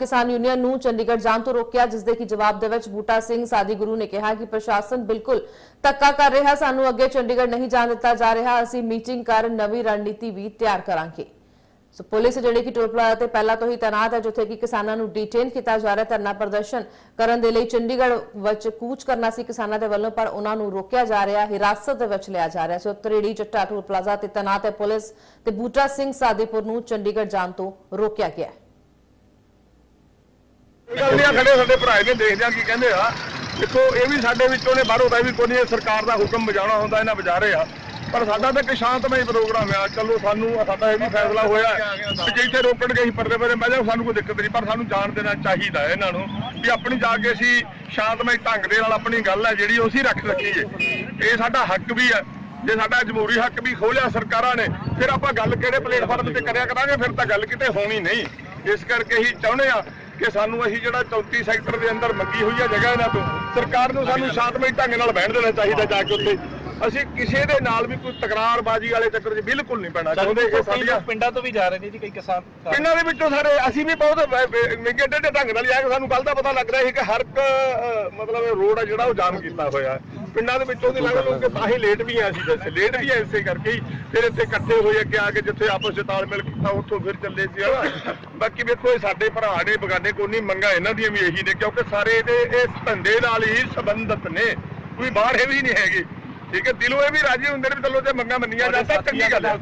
ਕਿਸਾਨ ਯੂਨੀਅਨ ਨੂੰ ਚੰਡੀਗੜ੍ਹ ਜਾਣ ਤੋਂ ਰੋਕਿਆ ਜਿਸ ਦੇ ਕਿ ਜਵਾਬ ਦੇ ਵਿੱਚ ਬੂਟਾ ਸਿੰਘ ਸਾਦੀ ਗੁਰੂ ਨੇ ਕਿਹਾ ਕਿ ਪ੍ਰਸ਼ਾਸਨ ਬਿਲਕੁਲ ਧੱਕਾ ਕਰ ਰਿਹਾ, ਸਾਨੂੰ ਅੱਗੇ ਚੰਡੀਗੜ੍ਹ ਨਹੀਂ ਜਾਣ ਦਿੱਤਾ ਜਾ ਰਿਹਾ, ਅਸੀਂ ਮੀਟਿੰਗ ਕਰ ਨਵੀਂ ਰਣਨੀਤੀ ਵੀ ਤਿਆਰ ਕਰਾਂਗੇ। ਸੋ ਪੁਲਿਸ ਜਿਹੜੀ ਕਿ ਟੋਲ ਤੇ ਪਹਿਲਾਂ ਤੋਂ ਹੀ ਤੈਨਾਤ ਹੈ, ਜਿੱਥੇ ਕਿ ਕਿਸਾਨਾਂ ਨੂੰ ਡਿਟੇਨ ਕੀਤਾ ਜਾ ਰਿਹਾ, ਧਰਨਾ ਪ੍ਰਦਰਸ਼ਨ ਕਰਨ ਦੇ ਲਈ ਚੰਡੀਗੜ੍ਹ ਵਿੱਚ ਕੂਚ ਕਰਨਾ ਸੀ ਕਿਸਾਨਾਂ ਦੇ ਵੱਲੋਂ, ਪਰ ਉਹਨਾਂ ਨੂੰ ਰੋਕਿਆ ਜਾ ਰਿਹਾ, ਹਿਰਾਸਤ ਦੇ ਵਿੱਚ ਲਿਆ ਜਾ ਰਿਹਾ। ਸੋ ਤਰੇੜੀ ਚੱਟਾ ਟੋਲ ਪਲਾਜ਼ਾ ਤੇ ਤੈਨਾਤ ਹੈ ਪੁਲਿਸ ਤੇ ਬੂਟਾ ਸਿੰਘ ਸਾਦੀਪੁਰ ਨੂੰ ਚੰਡੀਗੜ੍ਹ ਜਾਣ ਤੋਂ ਰੋਕਿਆ ਗਿਆ ਹੈ। ਗੱਲ ਨਹੀਂ ਆ, ਖੜੇ ਸਾਡੇ ਭਰਾ ਨੇ, ਦੇਖਦੇ ਆ ਕੀ ਕਹਿੰਦੇ ਆ। ਦੇਖੋ, ਇਹ ਵੀ ਸਾਡੇ ਵਿੱਚੋਂ ਨੇ, ਬਾਹਰੋਂ ਦਾ ਵੀ ਕੋਈ ਨਹੀਂ ਸਰਕਾਰ ਦਾ ਹੁਕਮ ਵਜਾਉਣਾ ਹੁੰਦਾ, ਇਹਨਾਂ ਵਜਾ ਰਹੇ ਆ। ਪਰ ਸਾਡਾ ਤਾਂ ਇੱਕ ਸ਼ਾਂਤਮਈ ਪ੍ਰੋਗਰਾਮ ਆ। ਚਲੋ, ਸਾਨੂੰ ਸਾਡਾ ਇਹ ਵੀ ਫੈਸਲਾ ਹੋਇਆ ਕਿ ਜੇ ਇੱਥੇ ਰੋਕਣਗੇ ਅਸੀਂ ਪਰਦੇ ਪਰਦੇ ਬਹਿ ਜਾ ਸਾਨੂੰ ਕੋਈ ਦਿੱਕਤ ਨਹੀਂ, ਪਰ ਸਾਨੂੰ ਜਾਣ ਦੇਣਾ ਚਾਹੀਦਾ ਹੈ ਇਹਨਾਂ ਨੂੰ ਵੀ ਆਪਣੀ ਜਾ ਕੇ ਅਸੀਂ ਸ਼ਾਂਤਮਈ ਢੰਗ ਦੇ ਨਾਲ ਆਪਣੀ ਗੱਲ ਹੈ, ਜਿਹੜੀ ਉਹ ਅਸੀਂ ਰੱਖ ਸਕੀਏ। ਇਹ ਸਾਡਾ ਹੱਕ ਵੀ ਹੈ। ਜੇ ਸਾਡਾ ਜਮਹੂਰੀ ਹੱਕ ਵੀ ਖੋਲਿਆ ਸਰਕਾਰਾਂ ਨੇ, ਫਿਰ ਆਪਾਂ ਗੱਲ ਕਿਹੜੇ ਪਲੇਟਫਾਰਮ ਤੇ ਕਰਿਆ ਕਰਾਂਗੇ, ਫਿਰ ਤਾਂ ਗੱਲ ਕਿਤੇ ਹੋਣੀ ਨਹੀਂ। ਇਸ ਕਰਕੇ ਹੀ ਚਾਹੁੰਦੇ ਆ ਕਿ ਸਾਨੂੰ ਅਸੀਂ ਜਿਹੜਾ 34 ਸੈਕਟਰ ਦੇ ਅੰਦਰ ਮੰਗੀ ਹੋਈ ਹੈ ਜਗ੍ਹਾ ਇਹਨਾਂ ਤੋਂ ਸਰਕਾਰ ਨੂੰ ਸਾਨੂੰ ਸ਼ਾਂਤਮਈ ਢੰਗ ਨਾਲ ਬਹਿਣ ਦੇਣਾ ਚਾਹੀਦਾ ਜਾ ਕੇ ਉੱਥੇ। ਅਸੀਂ ਕਿਸੇ ਦੇ ਨਾਲ ਵੀ ਕੋਈ ਤਕਰਾਰਬਾਜ਼ੀ ਵਾਲੇ ਚੱਕਰ 'ਚ ਬਿਲਕੁਲ ਨਹੀਂ ਪੈਣਾ ਚਾਹੁੰਦੇ ਕਿ ਸਾਡੀਆਂ ਪਿੰਡਾਂ ਤੋਂ ਵੀ ਜਾ ਰਹੇ ਨੇ ਜੀ ਕਈ ਕਿਸਾਨ ਪਿੰਡਾਂ ਦੇ ਵਿੱਚੋਂ ਸਾਰੇ ਅਸੀਂ ਵੀ ਬਹੁਤ ਮਿੰਗੇ ਡੇਡੇ ਢੰਗ ਨਾਲ ਜਾ ਕੇ ਸਾਨੂੰ ਕੱਲ ਦਾ ਪਤਾ ਲੱਗ ਰਿਹਾ ਸੀ ਕਿ ਹਰ ਇੱਕ ਮਤਲਬ ਰੋਡ ਆ ਜਿਹੜਾ ਉਹ ਜਾਮ ਕੀਤਾ ਹੋਇਆ। ਹੈ ਪਿੰਡਾਂ ਦੇ ਵਿੱਚੋਂ ਦੀ ਲੰਘ ਲੋਕ ਤਾਂ ਹੀ ਲੇਟ ਵੀ ਆ ਸੀ ਵੈਸੇ ਲੇਟ ਵੀ ਆ ਇਸੇ ਕਰਕੇ ਹੀ। ਫਿਰ ਇੱਥੇ ਇਕੱਠੇ ਹੋਏ ਅੱਗੇ ਆ ਕੇ ਜਿੱਥੇ ਆਪਸ ਵਿੱਚ ਤਾਲਮੇਲ ਕੀਤਾ ਉੱਥੋਂ ਫਿਰ ਚੱਲੇ ਸੀ ਹਨਾ। ਬਾਕੀ ਵੇਖੋ ਇਹ ਸਾਡੇ ਭਰਾ ਨੇ ਬਗਾਨੇ ਕੋਈ ਨਹੀਂ ਮੰਗਾ ਇਹਨਾਂ ਦੀਆਂ ਵੀ ਇਹੀ ਨੇ ਕਿਉਂਕਿ ਸਾਰੇ ਇਹਦੇ ਇਸ ਧੰਦੇ ਨਾਲ ਹੀ ਸੰਬੰਧਿਤ ਨੇ। ਕੋਈ ਬਾਹਰ ਇਹ ਵੀ ਨਹੀਂ ਹੈਗੇ। ਠੀਕ ਹੈ ਦਿਲੋਂ ਇਹ ਵੀ ਰਾਜੀ ਹੁੰਦੇ ਨੇ ਵੀ ਚਲੋ ਜੇ ਮੰਗਾ ਮੰਨੀਆਂ ਜਾਂਦਾ ਚੰਗੀ ਗੱਲ ਹੈ।